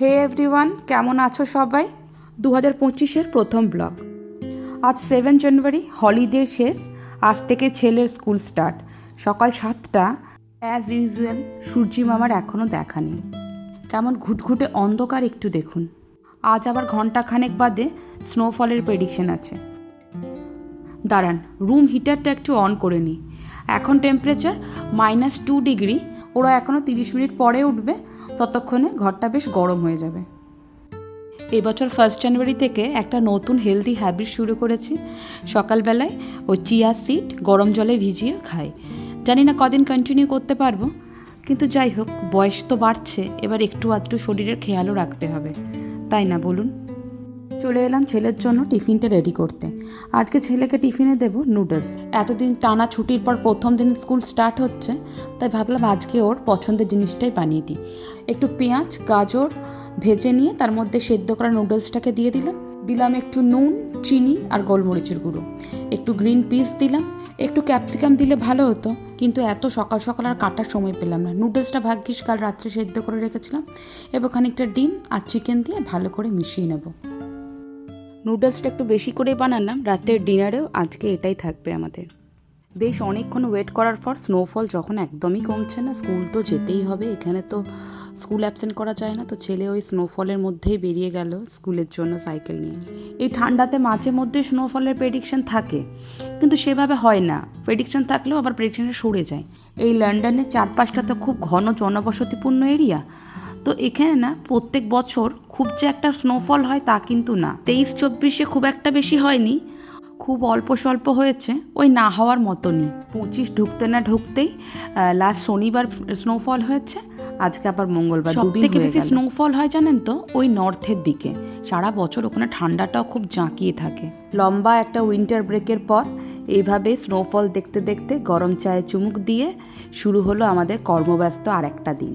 হে everyone কেমন আছো সবাই? দু হাজার পঁচিশের প্রথম ব্লগ। আজ সেভেন জানুয়ারি হলিডে শেষ। আজ থেকে ছেলের স্কুল স্টার্ট সকাল সাতটা অ্যাজ ইউজুয়াল সূর্যি মামার এখনও দেখা নেই। কেমন ঘুটঘুটে অন্ধকার একটু দেখুন। আজ আবার ঘন্টাখানেক বাদে স্নোফলের প্রেডিকশন আছে। দাঁড়ান রুম হিটারটা একটু অন করে নিই। এখন টেম্পারেচার মাইনাস টু ডিগ্রি ওরা এখনও তিরিশ মিনিট পরে উঠবে, ততক্ষণে ঘরটা বেশ গরম হয়ে যাবে। এবছর ফার্স্ট জানুয়ারি থেকে একটা নতুন হেলদি হ্যাবিট শুরু করেছি। সকালবেলায় ওই চিয়া সিড গরম জলে ভিজিয়ে খাই। জানি না কদিন কন্টিনিউ করতে পারব, কিন্তু যাই হোক, বয়স তো বাড়ছে, এবার একটু আধটু শরীরের খেয়ালও রাখতে হবে। তাই না, বলুন? চলে এলাম ছেলের জন্য টিফিনটা রেডি করতে। আজকে ছেলেকে টিফিনে দেব নুডলস এতদিন টানা ছুটির পর প্রথম দিন স্কুল স্টার্ট হচ্ছে, তাই ভাবলাম আজকে ওর পছন্দের জিনিসটাই বানিয়ে দিই। একটু পেঁয়াজ, গাজর ভেজে নিয়ে তার মধ্যে সেদ্ধ করা নুডলসটাকে দিয়ে দিলাম। দিলাম একটু নুন, চিনি আর গোলমরিচের গুঁড়ো। একটু গ্রিন পিস দিলাম। একটু ক্যাপসিকাম দিলে ভালো হতো, কিন্তু এত সকাল সকাল আর কাটার সময় পেলাম না। নুডলসটা ভাগ্যিস কাল রাত্রে সেদ্ধ করে রেখেছিলাম। এবার খানিকটা ডিম আর চিকেন দিয়ে ভালো করে মিশিয়ে নেব। নুডলসটা একটু বেশি করে বানালাম। রাতের ডিনারেও আজকে এটাই থাকবে আমাদের। বেশ অনেকক্ষণ ওয়েট করার পর স্নোফল যখন একদমই কমছে না, স্কুল তো যেতেই হবে, এখানে তো স্কুল অ্যাবসেন্ট করা যায় না, তো ছেলে ওই স্নোফলের মধ্যেই বেরিয়ে গেল স্কুলের জন্য সাইকেল নিয়ে। এই ঠান্ডাতে মাঝে মধ্যে স্নোফলের প্রেডিকশন থাকে, কিন্তু সেভাবে হয় না। প্রেডিকশন থাকলেও আবার প্রেডিকশনটা সরে যায়। এই লন্ডনের চারপাশটা তো খুব ঘন জনবসতিপূর্ণ এরিয়া তো এখানে না প্রত্যেক বছর খুব যে একটা স্নোফল হয় তা কিন্তু না। তেইশ চব্বিশে খুব একটা বেশি হয়নি খুব অল্প স্বল্প হয়েছে ওই না হওয়ার মতনই। পঁচিশ ঢুকতে না ঢুকতেই লাস্ট শনিবার স্নোফল হয়েছে আজকে আবার মঙ্গলবার দুদিন থেকে বেশি স্নোফল হয় জানেন তো ওই নর্থের দিকে। সারা বছর ওখানে ঠান্ডাটাও খুব জাঁকিয়ে থাকে। লম্বা একটা উইন্টার ব্রেকের পর এইভাবে স্নোফল দেখতে দেখতে গরম চায়ে চুমুক দিয়ে শুরু হলো আমাদের কর্মব্যস্ত আর একটা দিন।